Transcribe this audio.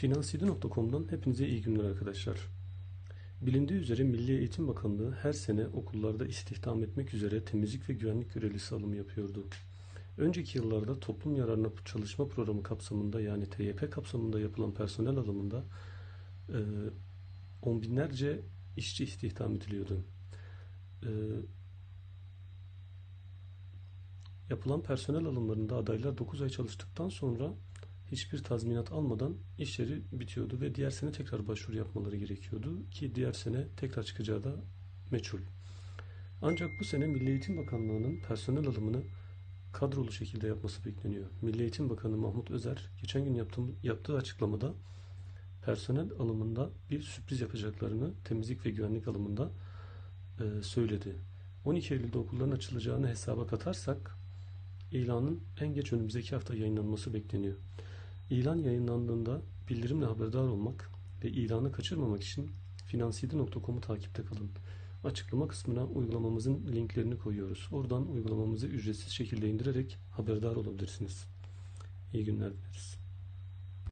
Finansiydi.com'dan hepinize iyi günler arkadaşlar. Bilindiği üzere Milli Eğitim Bakanlığı her sene okullarda istihdam etmek üzere temizlik ve güvenlik görevlisi alımı yapıyordu. Önceki yıllarda toplum yararına çalışma programı kapsamında yani TYP kapsamında yapılan personel alımında e, on binlerce işçi istihdam ediliyordu. E, yapılan personel alımlarında adaylar 9 ay çalıştıktan sonra hiçbir tazminat almadan işleri bitiyordu ve diğer sene tekrar başvuru yapmaları gerekiyordu ki diğer sene tekrar çıkacağı da meçhul. Ancak bu sene Milli Eğitim Bakanlığı'nın personel alımını kadrolu şekilde yapması bekleniyor. Milli Eğitim Bakanı Mahmut Özer geçen gün yaptığım, yaptığı açıklamada personel alımında bir sürpriz yapacaklarını temizlik ve güvenlik alımında e, söyledi. 12 Eylül'de okulların açılacağını hesaba katarsak ilanın en geç önümüzdeki hafta yayınlanması bekleniyor. İlan yayınlandığında bildirimle haberdar olmak ve ilanı kaçırmamak için finansiydi.com'u takipte kalın. Açıklama kısmına uygulamamızın linklerini koyuyoruz. Oradan uygulamamızı ücretsiz şekilde indirerek haberdar olabilirsiniz. İyi günler dileriz.